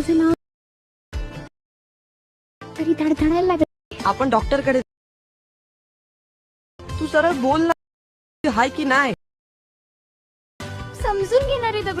तुझं नाव? तरी धडधडायला लागत आपण डॉक्टरकडे तू सरळ बोल ना हाय की नाही? समजून घेणारे दगड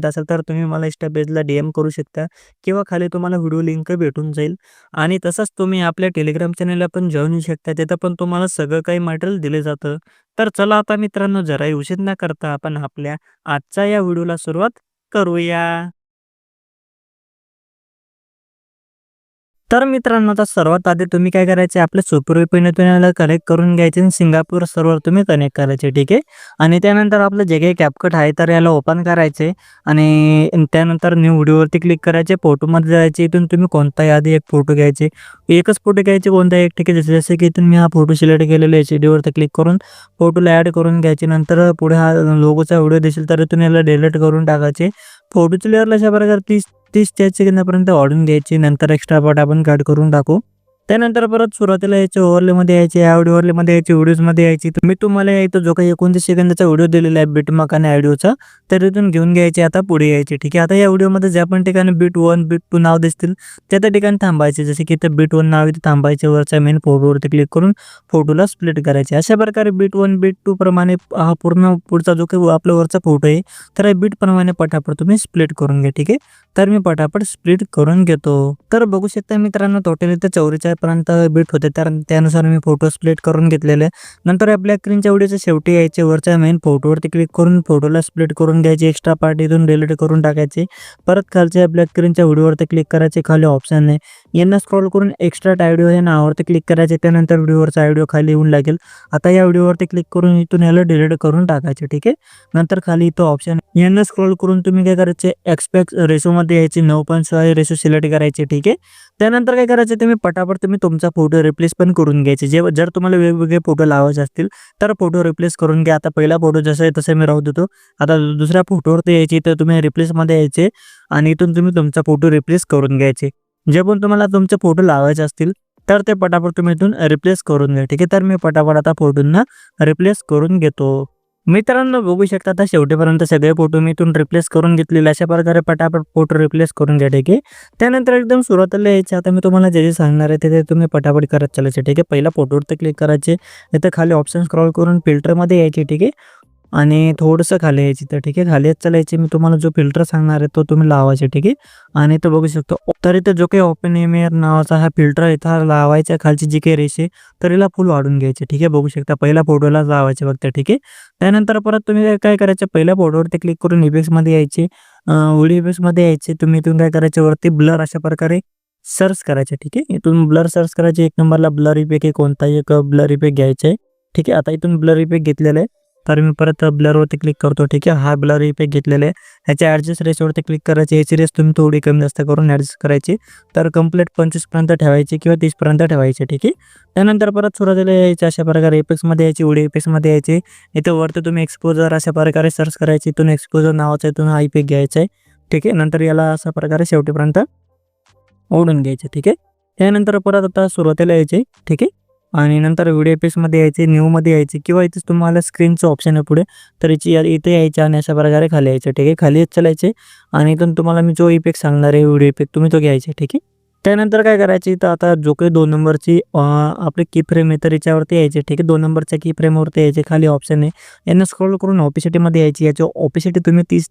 येत असेल तर तुम्ही मला इंस्टा पेजला डी एम करू शकता किंवा खाली तुम्हाला व्हिडिओ लिंक भेटून जाईल. आणि तसंच तुम्ही आपल्या टेलिग्राम चॅनलला पण जॉईन होऊ शकता. तिथं पण तुम्हाला सगळं काही मटेरियल दिलं जातं. तर चला आता मित्रांनो जराही उशीर न करता आपण आपल्या आजच्या या व्हिडिओला सुरुवात करूया. तर मित्रांनो आता सर्वात आधी तुम्ही काय करायचे आपल्या सुपर याला कनेक्ट करून घ्यायचे आणि सिंगापूर सर्व्हर तुम्ही कनेक्ट करायचे ठीक आहे? आणि त्यानंतर आपलं जे काही कॅपकट आहे तर याला ओपन करायचे. आणि त्यानंतर न्यू व्हिडिओवरती क्लिक करायचे. फोटोमध्ये जायचे. इथून तुम्ही कोणताही आधी एक फोटो घ्यायचे. एकच फोटो घ्यायचे कोणताही एक ठीक आहे? जसे जसे की इथून मी हा फोटो सिलेक्ट केलेला एच डीवरती क्लिक करून फोटोला ॲड करून घ्यायचे. नंतर पुढे हा लोगोचा व्हिडिओ दिसेल तर इथून याला डिलीट करून टाकायचे. फोटोच्या लेअरला अशा प्रकारे तीस तीस चाळीस सेकंदापर्यंत वाढून घ्यायची. नंतर एक्स्ट्रा पार्ट आपण कट करून टाकू. त्यानंतर परत सुरुवातीला यायचे ओव्हरलेमध्ये यायचे या ओव्हरलेमध्ये यायची व्हिडिओजमध्ये यायची. तर मी तुम्हाला इथं जो काही एकोणतीस सेकंदाचा व्हिडिओ दिलेला आहे बीटमार्क आणि ऑडिओचा तर इथून घेऊन घ्यायचे आता पुढे यायचे ठीक आहे? आता या व्हिडिओमध्ये ज्या पण ठिकाणी बीट वन बीट टू नाव दिसतील त्या त्या ठिकाणी थांबायचे. जसे की इथं बीट वन नाव इथे थांबायचे वरच्या मेन फोटोवरती क्लिक करून फोटोला स्प्लिट करायचे. अशा प्रकारे बीट वन बीट टू प्रमाणे हा पूर्ण पुढचा जो काही आपला वरचा फोटो आहे तर या बीटप्रमाणे पटापट तुम्ही स्प्लिट करून घ्या ठीक आहे? तर मी पटापट स्प्लिट करून घेतो. तर बघू शकता मित्रांनो टोटल इथे चौवेचाळीस पर्यंत बीट होते. तर त्यानुसार मी फोटो स्प्लिट करून घेतलेले. नंतर आपल्या क्रीनच्या स्क्रीनच्या व्हिडिओच्या शेवटी यायचे. वरच्या मेन फोटोवरती क्लिक करून फोटोला स्प्लिट करून घ्यायचे. एक्स्ट्रा पार्ट इथून डिलीट करून टाकायचे. परत खालच्या आपल्या स्क्रीनच्या व्हिडिओवरती क्लिक करायचे. खाली ऑप्शन आहे. यांना स्क्रॉल करून एक्स्ट्रा आयडिओ हे नावावरती क्लिक करायचे. त्यानंतर व्हिडिओवरचा आयडिओ खाली येऊन लागेल. आता या व्हिडिओवरती क्लिक करून इथून याला डिलीट करून टाकायचे. ठीक आहे? नंतर खाली इथं ऑप्शन यांना स्क्रॉल करून तुम्ही काय करायचे? एक्सपेक्ट रेशोमध्ये यायची. नऊ पॉईंट सहा रेशो सिलेक्ट करायचे. ठीक आहे? त्यानंतर काय करायचे? तुम्ही पटापट तुम्ही तुमचा फोटो रिप्लेस पण करून घ्यायचे. जे जर तुम्हाला वेगवेगळे फोटो लावायचे असतील तर फोटो रिप्लेस करून घ्या. आता पहिला फोटो जसं आहे तसं मी राहू देतो. आता दुसऱ्या फोटोवरती यायची तर तुम्ही रिप्लेसमध्ये यायचे आणि इथून तुम्ही तुमचा फोटो रिप्लेस करून घ्यायचे. जे पण तुम्हाला तुमचे फोटो लावायचे असतील तर ते पटापट तुम्ही इथून रिप्लेस करून घ्या. ठीक आहे? तर मी पटापट आता फोटोंना रिप्लेस करून घेतो. मित्रांनो बघू शकता आता शेवटीपर्यंत सगळे फोटो मी इथून रिप्लेस करून घेतलेले अशा प्रकारे पटापट फोटो रिप्लेस करून घ्या ठीक आहे? त्यानंतर एकदम सुरुवातीला यायचे आता मी तुम्हाला जे जे सांगणार आहे ते ते तुम्ही पटापट करत चालायचे ठीक आहे? पहिला फोटोवरती क्लिक करायचे इथं खाली ऑप्शन स्क्रॉल करून फिल्टरमध्ये यायचे ठीक आहे? आणि थोडंसं खाली यायची तर ठीक आहे. खाली येत चालायचे मी तुम्हाला जो फिल्टर सांगणार आहे तो तुम्ही लावायचा ठीक आहे. आणि तो बघू शकतो तर इथं जो काही ओपन एमियर नावाचा हा फिल्टर इथं लावायचा खालची जी काही रेषे तर हिला फुल वाढून घ्यायचे ठीक आहे. बघू शकता पहिल्या फोटोला लावायचे फक्त ठीक आहे. त्यानंतर परत तुम्ही काय- काय करायचं पहिल्या फोटोवरती क्लिक करून इफेक्ट्समध्ये यायचे ओडी इफेक्ट्समध्ये यायचे तुम्ही इथून काय करायचे वरती ब्लर अशा प्रकारे सर्च करायचे ठीक आहे. इथून ब्लर सर्च करायचे एक नंबरला ब्लर इफेक्ट आहे कोणताही एक ब्लर इफेक्ट घ्यायचा आहे ठीक आहे. आता इथून ब्लर इफेक्ट घेतलेला आहे. तर मी परत ब्लरवरती क्लिक करतो ठीक आहे? हा ब्लर इफेक्ट घेतलेला आहे. ह्याच्या ॲडजस्ट रेसवरती क्लिक करायची याची रेस तुम्ही थोडी कमी जास्त करून ॲडजस्ट करायची. तर कंप्लीट पंचवीसपर्यंत ठेवायची किंवा तीसपर्यंत ठेवायची ठीक आहे? त्यानंतर परत सुरुवातीला यायची अशा प्रकारे इफेक्ट्समध्ये यायची उडी इफेक्ट्समध्ये यायची. इथं वरती तुम्ही एक्सपोजर अशा प्रकारे सर्च करायची इथून एक्सपोजर नावाचा इथून हा इफेक्ट घ्यायचा आहे ठीक आहे? नंतर याला अशा प्रकारे शेवटीपर्यंत ओढून घ्यायचे ठीक आहे? त्यानंतर परत आता सुरुवातीला यायचे ठीक आहे? आणि नंतर व्हिडिओ पेजमध्ये यायचे न्यूमध्ये यायचे किंवा इथेच तुम्हाला स्क्रीनचं ऑप्शन आहे पुढे. तर याची या- इथे यायचं आणि अशा प्रकारे खाली यायचं ठीक आहे? खाली चलायचे आणि इथून तुम्हाला मी जो इफेक्ट सांगणार आहे व्हिडिओ इफेक्ट तुम्ही तो घ्यायचा ठीक आहे? त्यानंतर काय करायची तर आता जो काही दोन नंबरची आपली की फ्रेम आहे तर याच्यावरती यायची ठीक आहे? दोन नंबरच्या की फ्रेमवरती यायचे खाली ऑप्शन आहे. यांना स्क्रोल करून ऑपिसिटीमध्ये यायची. याची ऑपिसिटी तुम्ही तीस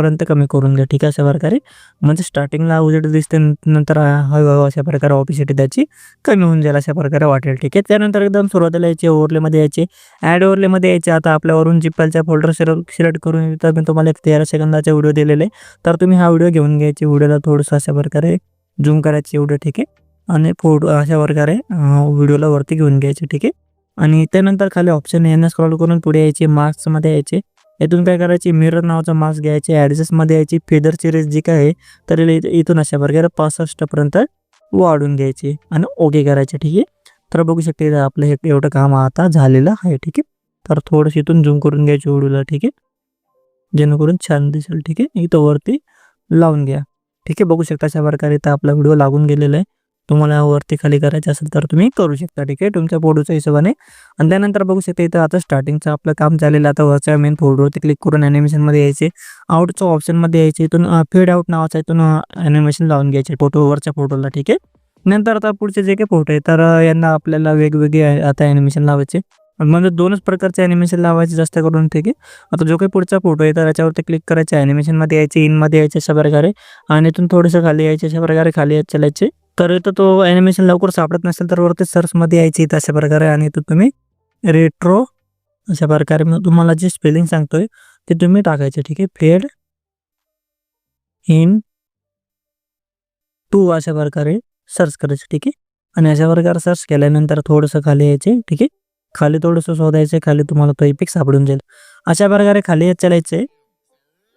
पर्यंत कमी करून घ्या ठीक आहे अशा प्रकारे. म्हणजे स्टार्टिंगला उजेड दिसते नंतर हळूहळू अशा प्रकारे ऑपिसिटी त्याची कमी होऊन जाईल अशा प्रकारे वाटेल. ठीक आहे त्यानंतर एकदम सुरुवातीला यायचे ओव्हरलेमध्ये यायचे. ॲड ओव्हरलेमध्ये यायचे. आता आपल्यावरून जिप्पलच्या फोल्डर सिलेक्ट सिलेक्ट करून तर मी तुम्हाला एक तेरा सेकंदाचा व्हिडिओ दिलेले. आहे तर तुम्ही हा व्हिडिओ घेऊन घ्यायचे. व्हिडिओला थोडंसं अशा प्रकारे झूम करायचे एवढं ठीक आहे. आणि फोटो अशा प्रकारे व्हिडिओला वरती घेऊन घ्यायचे ठीक आहे. आणि त्यानंतर खाली ऑप्शन यांना स्क्रॉल करून पुढे यायचे. मार्क्समध्ये यायचे. यातून काय करायची? मिरर नावाचा मास्क घ्यायचे ॲडजस्टमध्ये यायची फेदर सिरीज जी काय आहे तर इथं- इथून अशा प्रकारे पासष्टपर्यंत वाढून घ्यायची आणि ओके करायचे ठीक आहे? तर बघू शकते आपलं हे एवढं काम आता झालेलं आहे ठीक आहे? तर थोडंसं इथून झूम करून घ्यायची व्हिडिओला ठीक आहे? जेणेकरून छान दिसेल ठीक आहे? इथं वरती लावून घ्या ठीक आहे? बघू शकता अशा प्रकारे इथं आपला व्हिडिओ लागून गेलेला आहे. तुम्हाला वरती खाली करायचं असेल तर तुम्ही करू शकता ठीक आहे? तुमच्या फोटोच्या हिशोबाने. आणि त्यानंतर बघू शकता इथं आता स्टार्टिंगचं आपलं काम झालेलं आहे. आता वरच्या मेन फोटोवरती क्लिक करून ॲनिमेशनमध्ये यायचे. आउटचं ऑप्शनमध्ये यायचे. इथून फेड आउट नावाचा इथून ॲनिमेशन लावून घ्यायचे फोटो वरच्या फोटोला ठीक आहे? नंतर आता पुढचे जे काही फोटो आहे तर यांना आपल्याला वेगवेगळे आता ॲनिमेशन लावायचे. म्हणजे दोनच प्रकारचे ॲनिमेशन लावायचे जास्त करून ठीक आहे? आता जो काही पुढचा फोटो आहे तर याच्यावरती क्लिक करायचे. ॲनिमेशनमध्ये यायचे इनमध्ये यायचे अशा प्रकारे. आणि इथून थोडंसं खाली यायचे अशा प्रकारे खाली चालायचे तर इथं तो ॲनिमेशन लवकर सापडत नसेल तर वरती सर्चमध्ये यायची इथं अशा प्रकारे आणि इथं तुम्ही रेट्रो अशा प्रकारे मग तुम्हाला जे स्पेलिंग सांगतोय ते तुम्ही टाकायचे ठीक आहे? फेड इन टू अशा प्रकारे सर्च करायचं ठीक आहे? आणि अशा प्रकारे सर्च केल्यानंतर थोडंसं खाली यायचे ठीक आहे? खाली थोडंसं शोधायचं खाली तुम्हाला तो इपिक सापडून जाईल. अशा प्रकारे खाली येत चालायचे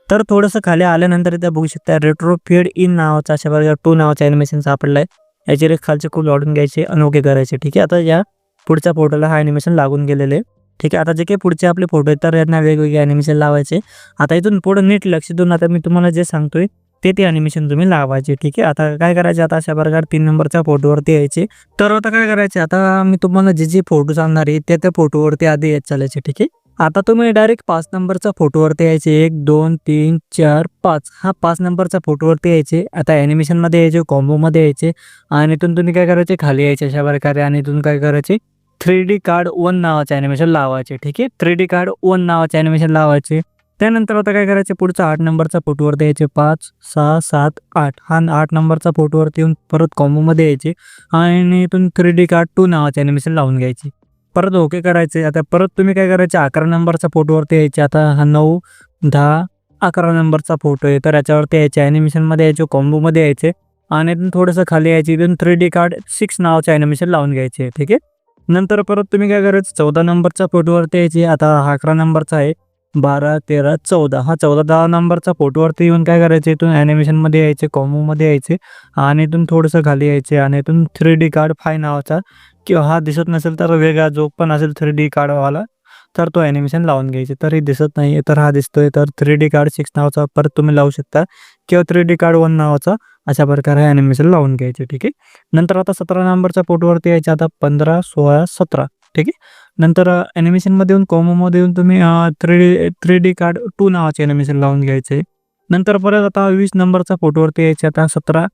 तर थोडंसं खाली आल्यानंतर इथं बघू शकता रेट्रो फेड इन नावाचा अशा प्रकारे टू नावाचा ॲनिमेशन सापडला आहे याचे रेख खालचे खूप वाढून घ्यायचे आणि ओके करायचे. ठीक आहे आता या पुढच्या फोटोला हा ॲनिमेशन लागून गेलेले. आहे ठीक आहे आता जे काही पुढचे आपले फोटो आहेत तर यांना वेगवेगळे ॲनिमेशन लावायचे. आता इथून पुढं नीट लक्ष देऊन आता मी तुम्हाला जे सांगतोय ते ते ॲनिमेशन तुम्ही लावायचे. ठीक आहे आता काय करायचे? आता अशा प्रकारे तीन नंबरच्या फोटोवरती यायचे. तर आता काय करायचे? आता मी तुम्हाला जे जे फोटो सांगणार आहे त्या त्या फोटोवरती आधी येत चालायचे. ठीक आहे आता तुम्ही डायरेक्ट पाच नंबरचा फोटोवरती यायचे. एक दोन तीन चार पाच. हा पाच नंबरचा फोटोवरती यायचे. आता ॲनिमेशनमध्ये यायचे कॉम्बोमध्ये यायचे. आणि इथून तुम्ही काय करायचे? खाली यायचे अशा प्रकारे. आणि इथून काय करायचे? थ्री डी कार्ड वन नावाचे ॲनिमेशन लावायचे. ठीक आहे? थ्री डी कार्ड वन नावाचे ॲनिमेशन लावायचे. त्यानंतर आता काय करायचे? पुढचा आठ नंबरचा फोटोवरती यायचे. पाच सहा सात आठ. हा आठ नंबरचा फोटोवरती येऊन परत कॉम्बोमध्ये यायचे. आणि इथून थ्री डी कार्ड टू नावाचे ॲनिमेशन लावून घ्यायचे. परत ओके करायचे. आता परत तुम्ही काय करायचे? अकरा नंबरचा फोटोवरती यायचे. आता हा नऊ दहा अकरा नंबरचा फोटो आहे. तर याच्यावरती यायचे. ॲनिमेशनमध्ये यायचे कॉम्बोमध्ये यायचे. आणि इथून थोडंसं खाली यायचे. इथून थ्री डी कार्ड सिक्स नावाचे ॲनिमेशन लावून घ्यायचे. ठीक आहे? नंतर परत तुम्ही काय करायचं? चौदा नंबरचा फोटोवरती यायचे. आता हा अकरा नंबरचा आहे. बारा तेरा चौदा. हा चौदा दहा नंबरचा फोटोवरती येऊन काय करायचे? इथून ॲनिमेशनमध्ये यायचे कॉमोमध्ये यायचे आणि इथून थोडंसं खाली यायचे आणि इथून थ्री डी कार्ड फाय नावाचा किंवा हा दिसत नसेल तर वेगळा जो पण असेल थ्री डी कार्डवाला तर तो ॲनिमेशन लावून घ्यायचे. तर हे दिसत नाही तर हा दिसतोय. तर थ्री डी कार्ड सिक्स नावाचा परत तुम्ही लावू शकता किंवा थ्री डी कार्ड वन नावाचा अशा प्रकारे ॲनिमेशन लावून घ्यायचे ठीक आहे? नंतर आता सतरा नंबरच्या फोटोवरती यायचे आता पंधरा सोळा सतरा. ठीक आहे. नंतर ॲनिमेशनमध्ये येऊन कॉमोमध्ये येऊन तुम्ही three D three D card two नावाचे ॲनिमेशन लावून घ्यायचे. नंतर परत आता वीस नंबरचा फोटोवरती यायचे आता सतरा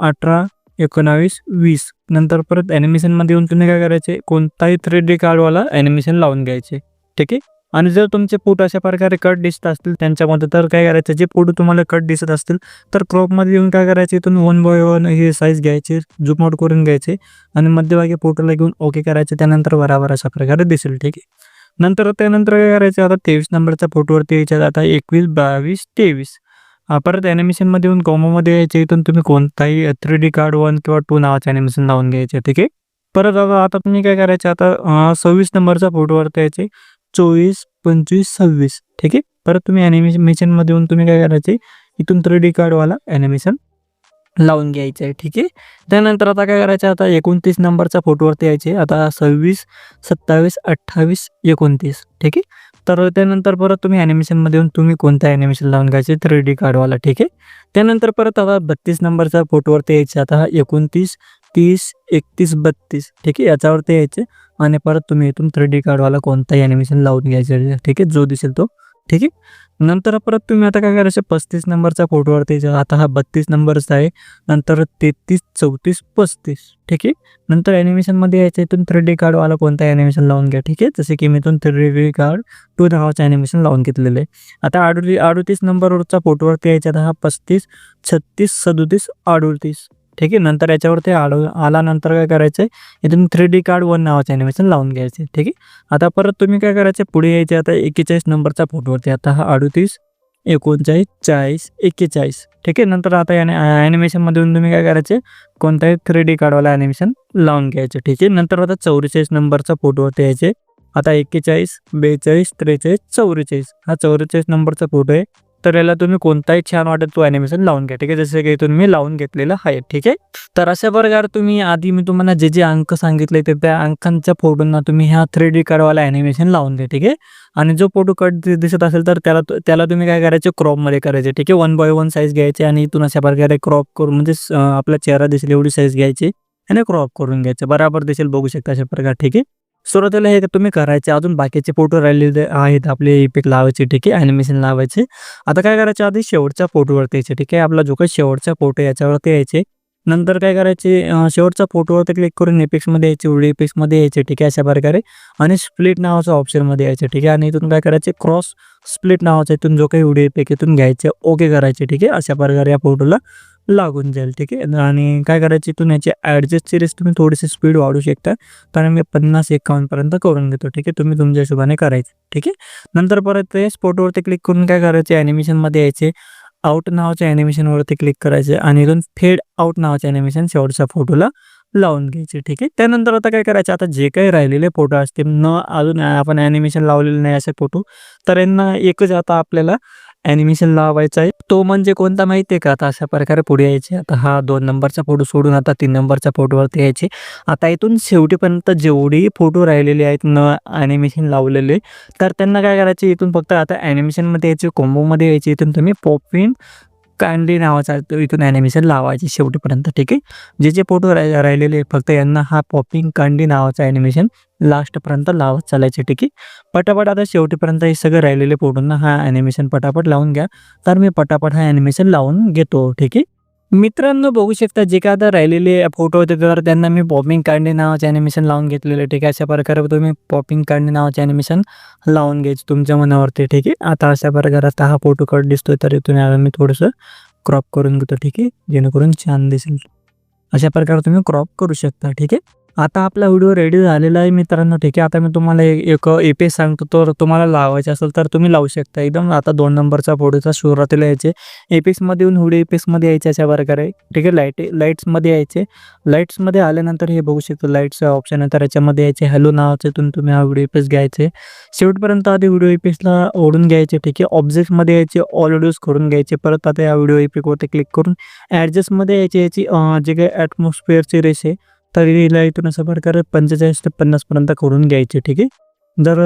अठरा एकोणावीस वीस. नंतर परत ॲनिमेशनमध्ये येऊन तुम्ही काय करायचे? कोणताही थ्री डी कार्डवाला ॲनिमेशन लावून घ्यायचे. ठीक आहे? आणि जर तुमचे पोट अशा प्रकारे कट दिसत असतील त्यांच्यामध्ये तर काय करायचं? जे पोट तुम्हाला कट दिसत असतील तर क्रॉपमध्ये येऊन काय करायचे? तुम्ही वन बाय वन हे साईज घ्यायचे झूम करून घ्यायचे आणि मध्यभागी फोटोला घेऊन ओके करायचे. त्यानंतर बराबर अशा प्रकारे दिसेल ठीक आहे? नंतर त्यानंतर काय करायचं? आता तेवीस नंबरच्या फोटोवरती यायच्या आता एकवीस बावीस तेवीस. हा, परत ॲनिमेशनमध्ये येऊन कॉमोमध्ये यायचे. इथून तुम्ही कोणताही थ्री डी कार्ड वन किंवा टू नावाचं ॲनिमेशन लावून घ्यायचे ठीक आहे? परत आता आता तुम्ही काय करायचे? आता सव्वीस नंबरचा फोटोवरती यायचे. चोवीस पंचवीस सव्वीस. ठीक आहे? परत तुम्ही ॲनिमेशनमध्ये येऊन तुम्ही काय करायचे इथून थ्री डी कार्डवाला ॲनिमेशन लावून घ्यायचं आहे ठीक आहे? त्यानंतर आता काय करायचं आता एकोणतीस नंबरचा फोटोवरती यायचे. आता सव्वीस सत्तावीस अठ्ठावीस एकोणतीस. ठीक आहे? तर त्यानंतर परत तुम्ही ॲनिमेशनमध्ये येऊन तुम्ही कोणत्या ॲनिमेशन लावून घ्यायचे थ्री डी कार्डवाला ठीक आहे? त्यानंतर परत आता बत्तीस नंबरचा फोटोवरती यायचे. आता एकोणतीस तीस एकतीस बत्तीस ठीक आहे? याच्यावरती यायचे आणि परत तुम्ही इथून थ्री डी कार्डवाला कोणताही ॲनिमेशन लावून घ्यायचे ठीक आहे? जो दिसेल तो ठीक आहे? नंतर परत तुम्ही आता काय करायचं? पस्तीस नंबरचा फोटोवरती जा. आता हा बत्तीस नंबरचा आहे. नंतर तेहतीस चौतीस पस्तीस ठीक आहे? नंतर ॲनिमेशनमध्ये यायचं. इथून थ्री डी कार्डवाला कोणता ॲनिमेशन लावून घ्या ठीक आहे? जसे की मी इथून थ्री डी कार्ड टू नावाचं ॲनिमेशन लावून घेतलेलं आहे. आता अडुती अडुतीस नंबरवरचा फोटोवरती यायचा. आता हा पस्तीस छत्तीस सदोतीस अडुतीस ठीक आहे? नंतर याच्यावरती आड आल्यानंतर काय करायचं आहे इथून थ्री डी कार्ड वन नावाचं ॲनिमेशन लावून घ्यायचे ठीक आहे? आता परत तुम्ही काय करायचे पुढे यायचे आता एक्केचाळीस नंबरचा फोटोवरती आता हा अडुतीस एकोणचाळीस चाळीस एक्केचाळीस ठीक आहे? नंतर आता याने ॲनिमेशनमधून तुम्ही काय करायचे कोणताही थ्री डी कार्डवाला ॲनिमेशन लावून घ्यायचं. ठीक आहे? नंतर आता चौवेचाळीस नंबरचा फोटोवरती यायचे आता एक्केचाळीस बेचाळीस त्रेचाळीस चौवेचाळीस. हा चौवेचाळीस नंबरचा फोटो आहे. तर याला तुम्ही कोणताही छान वाटत तो ॲनिमेशन लावून घ्या ठीक आहे? जसं की इथून मी लावून घेतलेलं आहे ठीक आहे? तर अशा प्रकारे तुम्ही आधी मी तुम्हाला जे जे अंक सांगितले ते त्या अंकांच्या फोटोंना तुम्ही ह्या थ्री डी कार्डवाला ॲनिमेशन लावून द्या ठीक आहे? आणि जो फोटो कट दिसत असेल तर त्याला त्याला तुम्ही काय करायचे? क्रॉपमध्ये करायचे ठीक आहे? वन बाय वन साईज घ्यायचे आणि इथून अशा प्रकारे क्रॉप करून म्हणजे आपला चेहरा दिसेल एवढी साईज घ्यायची आणि क्रॉप करून घ्यायचं. बराबर दिसेल बघू शकता अशा प्रकारे ठीक आहे? सुरुवातीला हे तुम्ही करायचे अजून बाकीचे फोटो राहिलेले आहेत आपले इपिक लावायचे ठीक आहे ॲनिमेशन लावायचे. आता काय करायचे आधी शेवटच्या फोटोवरती यायचे ठीक आहे आपला जो काही शेवटचा फोटो याच्यावरती यायचे. नंतर काय करायचे शेवटच्या फोटोवरती क्लिक करून एपिक्समध्ये यायचे उडी एपिक्समध्ये यायचे ठीक आहे अशा प्रकारे. आणि स्प्लिट नावाचं ऑप्शनमध्ये यायचे ठीक आहे आणि इथून काय करायचे क्रॉस स्प्लिट नावाचा इथून जो काही उडी इपिक इथून घ्यायचे ओके करायचे ठीक आहे अशा प्रकारे या फोटोला लागून जाईल ठीक आहे? आणि काय करायचं इथून याची ॲडजस्टची रेस तुम्ही थोडीशी स्पीड वाढू शकता. कारण मी पन्नास एकावन्नपर्यंत करून घेतो ठीक आहे? तुम्ही तुमच्या हिशोबाने करायचं ठीक आहे? नंतर परत ते स्पोर्टवरती क्लिक करून काय करायचे ॲनिमेशनमध्ये यायचे. आउट नावाच्या ॲनिमेशनवरती क्लिक करायचे आणि इथून फेड आउट नावाचे ॲनिमेशन शेवटच्या फोटोला लावून घ्यायचे ठीक आहे? त्यानंतर आता काय करायचं आता जे काही राहिलेले फोटो असतील न अजून आपण ॲनिमेशन लावलेले नाही असे फोटो तर यांना एकच आता आपल्याला ॲनिमेशन लावायचा आहे. तो म्हणजे कोणता माहिती आहे का? आता अशा प्रकारे पुढे यायचे. आता हा दोन नंबरचा फोटो सोडून आता तीन नंबरच्या फोटोवरती यायचे. आता इथून शेवटीपर्यंत जेवढी फोटो राहिलेले आहेत न ॲनिमेशन लावलेले तर त्यांना काय करायचे? इथून फक्त आता ॲनिमेशनमध्ये यायचे कोंबोमध्ये यायचे. इथून तुम्ही पॉपिन कांडी नावाचा तो इथून ॲनिमेशन लावायचे शेवटीपर्यंत ठीक आहे? जे जे फोटो रा राहिलेले फक्त यांना हा पॉपिंग कांडी नावाचा ॲनिमेशन लास्टपर्यंत लावत चालायचे ठीक आहे? पटापट आता शेवटीपर्यंत हे सगळं राहिलेले फोटोंना हा ॲनिमेशन पटापट लावून घ्या. तर मी पटापट हा ॲनिमेशन लावून घेतो ठीक आहे? मित्रांनो बघू शकता जे काय आता राहिलेले फोटो होते तर त्यांना मी पॉपिंग काढणे नावाचे ॲनिमेशन लावून घेतलेले. ठीक आहे अशा प्रकारे तुम्ही पॉपिंग काढणे नावाचे ॲनिमेशन लावून घ्यायचे तुमच्या मनावरती. ठीक आहे आता अशा प्रकारे आता हा फोटो कट दिसतोय तरी तुम्ही आता मी थोडंसं क्रॉप करून घेतो. ठीक आहे जेणेकरून छान दिसेल. अशा प्रकारे तुम्ही क्रॉप करू शकता. ठीक आहे आता आपला व्हिडिओ रेडी झालेला आहे मित्रांनो ठीक आहे. आता मी तुम्हाला एक एक एपे सांगतो तर तुम्हाला लावायचे असेल तर तुम्ही लावू शकता. एकदम आता दोन नंबरचा फोटोचा सुरुवातीला यायचे. एपिक्समध्ये येऊन व्हिडिओ एपिक्समध्ये यायचे अशा प्रकारे ठीक आहे. लाइट लाईट्समध्ये यायचे. लाईट्समध्ये आल्यानंतर हे बघू शकतो लाईट्सचं ऑप्शन आहे. तर याच्यामध्ये यायचे हॅलो नावाचे तुम्ही तुम्ही हा व्हिडिओ एपिक्स घ्यायचे. शेवटपर्यंत आधी व्हिडिओ एपिक्सला ओढून घ्यायचे ठीक आहे. ऑब्जेक्टमध्ये यायचे ऑल व्हिडिओज करून घ्यायचे. परत आता या व्हिडिओ एपिकवरती क्लिक करून ॲडजस्टमध्ये यायचे याची जे काही ॲटमॉस्फिअरची रेस आहे तरी हिला इथून अशा प्रकारे पंचेचाळीस ते पन्नासपर्यंत करून घ्यायचे ठीक आहे? जर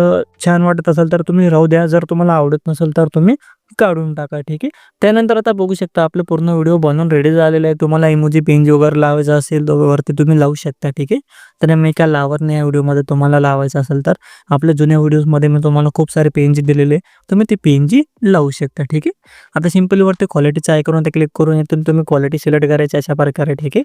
छान वाटत असेल तर तुम्ही राहू द्या. जर तुम्हाला आवडत नसेल तर तुम्ही काढून टाका ठीक आहे? त्यानंतर आता बघू शकता आपलं पूर्ण व्हिडिओ बनवून रेडी झालेला आहे तुम्हाला इमोजी पेंज वगैरे लावायचा असेल वरती तुम्ही लावू शकता ठीक आहे? तर मी काय लावत नाही या व्हिडिओमध्ये. तुम्हाला लावायचं असेल तर आपल्या जुन्या व्हिडिओजमध्ये मी तुम्हाला खूप सारे पेनजी दिलेले. तुम्ही ते पेनजी लावू शकता ठीक आहे? आता सिम्पली वरती क्वालिटीचं आयकॉन ते क्लिक करून येतून तुम्ही क्वालिटी सिलेक्ट करायची अशा प्रकारे ठीक आहे?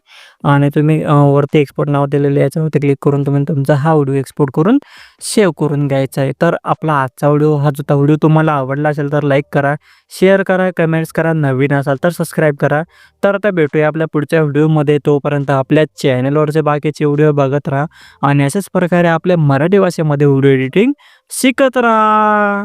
आणि तुम्ही वरती एक्सपोर्ट नाव दिलेलं आहे याच्यावरती क्लिक करून तुम्ही तुमचा हा व्हिडिओ एक्सपोर्ट करून सेव्ह करून घ्यायचा आहे. तर आपला आजचा व्हिडिओ हा जो व्हिडिओ तुम्हाला आवडला असेल तर लाईक करा शेअर करा कमेंट्स करा नवीन असाल तर सबस्क्राईब करा. तर आता भेटूया आपल्या पुढच्या व्हिडिओमध्ये. तोपर्यंत आपल्या चॅनलवरचे बाकीचे व्हिडिओ बघत राहा आणि अशाच प्रकारे आपल्या मराठी भाषेमध्ये व्हिडिओ एडिटिंग शिकत राहा.